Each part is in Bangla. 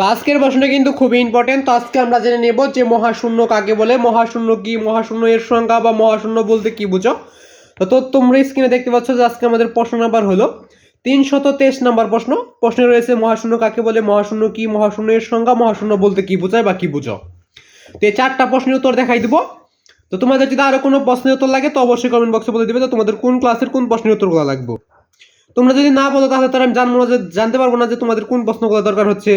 তো আজকের প্রশ্নটা কিন্তু খুবই ইম্পর্টেন্ট তো আজকে আমরা জেনে নেব যে মহাশূন্য কাকে বলে? মহাশূন্য কি? মহাশূন্য এর সংজ্ঞা বা মহাশূন্য বলতে কি বুঝো? তো তোমরা স্ক্রিনে দেখতে পাচ্ছ যে আজকে আমাদের প্রশ্ন নাম্বার হলো তিনশত তেইশ নাম্বার প্রশ্ন। প্রশ্নে রয়েছে মহাশূন্য কাকে বলে? মহাশূন্য কি? মহাশূন্য এর সংজ্ঞা মহাশূন্য বলতে কি বোঝায় বা কি বুঝো? তো এই চারটা প্রশ্নের উত্তর দেখাই দিব। তো তোমাদের যদি আরও কোনো প্রশ্নের উত্তর লাগে তো অবশ্যই কমেন্ট বক্সে বলে দিবে তো তোমাদের কোন ক্লাসের কোন প্রশ্নের উত্তরগুলো লাগবে। তোমরা যদি না বলো তাহলে তার আমি জানব না যে, জানতে পারব না যে তোমাদের কোন প্রশ্নগুলো দরকার হচ্ছে।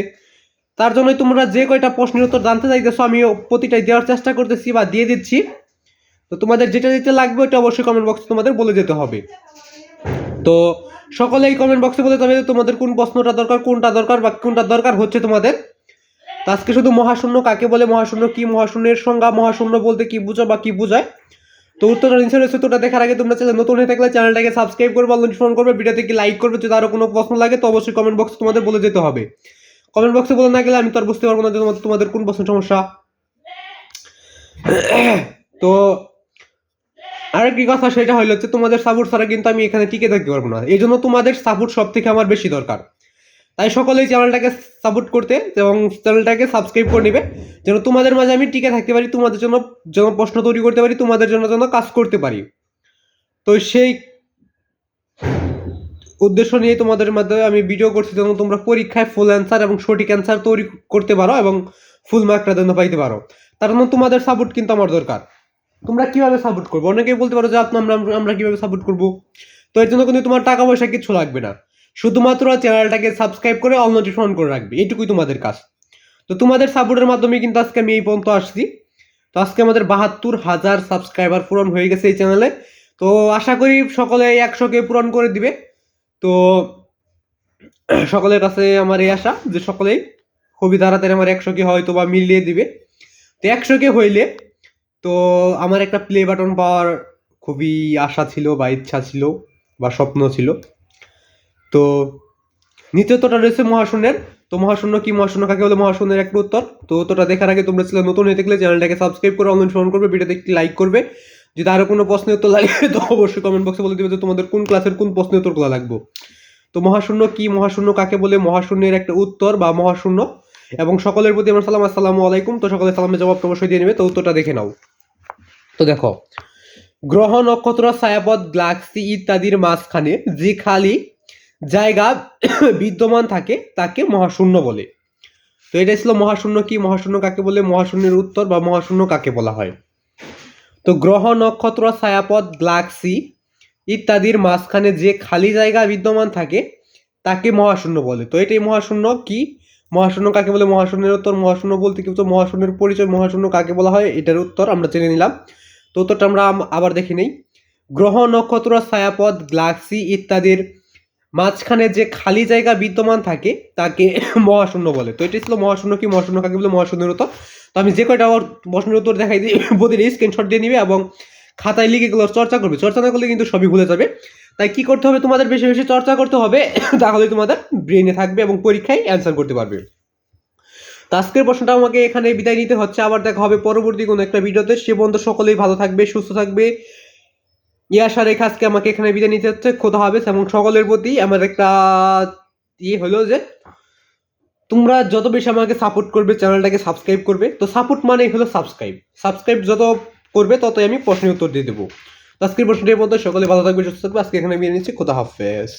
তার জন্যই তোমরা যে কয়টা প্রশ্নের উত্তর জানতে চাইতেছো আমি প্রতিটাই দেওয়ার চেষ্টা করতেছি বা দিয়ে দিচ্ছি। তো তোমাদের যেটা যেটা লাগবে ওটা অবশ্যই কমেন্ট বক্সে তোমাদের বলে যেতে হবে। তো সকলেই কমেন্ট বক্সে বলে যাবে তোমাদের কোন প্রশ্নটা দরকার, কোনটা দরকার বা কোনটা দরকার হচ্ছে তোমাদের। তো আজকে শুধু মহাশূন্য, কাকে বলে মহাশূন্য, কি মহাশূন্যের সংজ্ঞা, মহাশূন্য বলতে কি বুঝো বা কি বোঝায়? তো উত্তরটা নিচে রয়েছে তোটা দেখার আগে তোমরা চ্যানেল নতুন হয়ে থাকলে চ্যানেলটাকে সাবস্ক্রাইব করবে নোটিফিকেশন করবে, ভিডিওতে কি লাইক করবে, যদি আরও কোনো প্রশ্ন লাগে, তো অবশ্যই কমেন্ট বক্সে তোমাদের বলে যেতে হবে। কমেন্ট বক্সে বলে না গেলে আমি তো আর বুঝতে পারব না যে তোমাদের তোমাদের কোন প্রশ্ন সমস্যা। তো আর কি কথা সেটা হলো যে তোমাদের সাপোর্ট ছাড়া কিন্তু আমি এখানে টিকে থাকতে পারব না। এই জন্য তোমাদের সাপোর্ট সব থেকে আমার বেশি দরকার। তাই সকলেই চ্যানেলটাকে সাপোর্ট করতে এবং চ্যানেলটাকে সাবস্ক্রাইব করে নেবে, যেন তোমাদের মাঝে আমি টিকে থাকতে পারি, তোমাদের জন্য যেন প্রশ্ন তৈরি করতে পারি, তোমাদের জন্য যেন কাজ করতে পারি। তো সেই উদ্দেশ্য নিয়ে তোমাদের মাধ্যমে আমি ভিডিও করছি, যেন তোমরা পরীক্ষায় ফুল অ্যান্সার এবং সঠিক অ্যান্সার তৈরি করতে পারো এবং ফুল মার্কটা যেন পাইতে পারো। তার জন্য তোমাদের সাপোর্ট কিন্তু আমার দরকার। তোমরা কীভাবে সাপোর্ট করব? অনেকেই বলতে পারো যে আমরা আমরা কীভাবে সাপোর্ট করব? তো এর জন্য কিন্তু তোমার টাকা পয়সা কিছু লাগবে না। শুধুমাত্র চ্যানেলটাকে সাবস্ক্রাইব করে অল নোটিফিকেশন করে রাখবে। এইটুকুই তোমাদের কাজ। তো তোমাদের সাপোর্টের মাধ্যমে কিন্তু আজকে আমি এই পর্যন্ত আসছি। তো আজকে আমাদের বাহাত্তর হাজার সাবস্ক্রাইবার পূরণ হয়ে গেছে এই চ্যানেলে তো আশা করি সকলে একশোকে পূরণ করে দিবে। তো, সকলের কাছে আমার এই আশা যে সকলেই খুবই তাড়াতাড়ি আমার একশোকে হয়তো বা মিলিয়ে দিবে। তো একশো কে হইলে, তো আমার একটা প্লে বাটন পাওয়ার খুবই আশা ছিল বা ইচ্ছা ছিল বা স্বপ্ন ছিল। তো দ্বিতীয়তটা রয়েছে মহাশূন্যের। তো মহাশূন্য কি মহাশূন্য, কাকে বলে মহাশূন্যের একটা উত্তর তো উত্তরটা দেখার আগে তোমরা ছিল নতুন হয়ে থাকলে চ্যানেলটাকে সাবস্ক্রাইব করে অনুসরণ করবে, ভিডিওতে একটি লাইক করবে। যদি আরও কোনো প্রশ্নের উত্তর লাগে, তো অবশ্যই কমেন্ট বক্সে বলে দেবে যে তোমাদের কোন ক্লাসের কোন প্রশ্নের উত্তরগুলো লাগবে। তো মহাশূন্য কি? মহাশূন্য কাকে বলে? মহাশূন্যের একটা উত্তর বা মহাশূন্য। এবং সকলের প্রতি আমার সালাম, আসসালামু আলাইকুম। তো সকলের সালামের জবাব অবশ্যই দিয়ে নেবে, তো উত্তরটা দেখে নাও। তো দেখো, গ্রহ নক্ষত্র, ছায়াপথ, গ্যালাক্সি ইত্যাদির মাঝখানে যে খালি জায়গা বিদ্যমান থাকে, তাকে মহাশূন্য বলে। তো এটা ছিল মহাশূন্য কি? মহাশূন্য কাকে বলে? মহাশূন্যের উত্তর বা মহাশূন্য কাকে বলা হয়? তো গ্রহ, নক্ষত্র ছায়াপথ গ্লাক্সি ইত্যাদির মাঝখানে যে খালি জায়গা বিদ্যমান থাকে, তাকে মহাশূন্য বলে। তো এটাই মহাশূন্য কি? মহাশূন্য কাকে বলে? মহাশূন্যের উত্তর, মহাশূন্য বলতে কি বুঝো? মহাশূন্যের পরিচয়, মহাশূন্য কাকে বলা হয়? এটার উত্তর আমরা জেনে নিলাম। তো উত্তরটা আমরা আবার দেখে নেই। গ্রহ, নক্ষত্র ছায়াপথ গ্লাক্সি ইত্যাদির মাঝখানে যে খালি জায়গা বিদ্যমান থাকে, তাকে মহাশূন্য বলে। তো এটাই ছিল মহাশূন্য কি? মহাশূন্য কাকে বলে? মহাশূন্যের উত্তর। তো আমি যে কয়টা আমার প্রশ্নের উত্তর দেখাই দিই, প্রতিটি স্ক্রিনশট দিয়ে নিবে এবং খাতায় লিখে এগুলো চর্চা করবে। চর্চা না করলে কিন্তু সবই ভুলে যাবে। তাই কি করতে হবে? তোমাদের বেশি বেশি চর্চা করতে হবে তাহলে তোমাদের ব্রেনে থাকবে এবং পরীক্ষায় অ্যান্সার করতে পারবে। তো আজকের প্রশ্নটা আমাকে এখানে বিদায় নিতে হচ্ছে। আবার দেখা হবে পরবর্তী কোনো একটা ভিডিওতে। সে পর্যন্ত সকলেই ভালো থাকবে, সুস্থ থাকবে। এই আশা রেখে আজকে আমাকে এখানে বিদায় নিতে হচ্ছে। খোদা হবে এবং সকলের প্রতি আমার একটা ইয়ে হলো যে তোমরা যত বেশি আমাকে সাপোর্ট করবে চ্যানেলটাকে সাবস্ক্রাইব করবে, তো সাপোর্ট মানেই হলো সাবস্ক্রাইব সাবস্ক্রাইব যত করবে, ততই আমি প্রশ্নের উত্তর দিয়ে দেবো। আজকের প্রশ্নটির মধ্যে সকলে ভালো থাকবে, সুস্থ থাকবে। আজকে এখানে আমি নিচ্ছি। খোদা হাফেজ।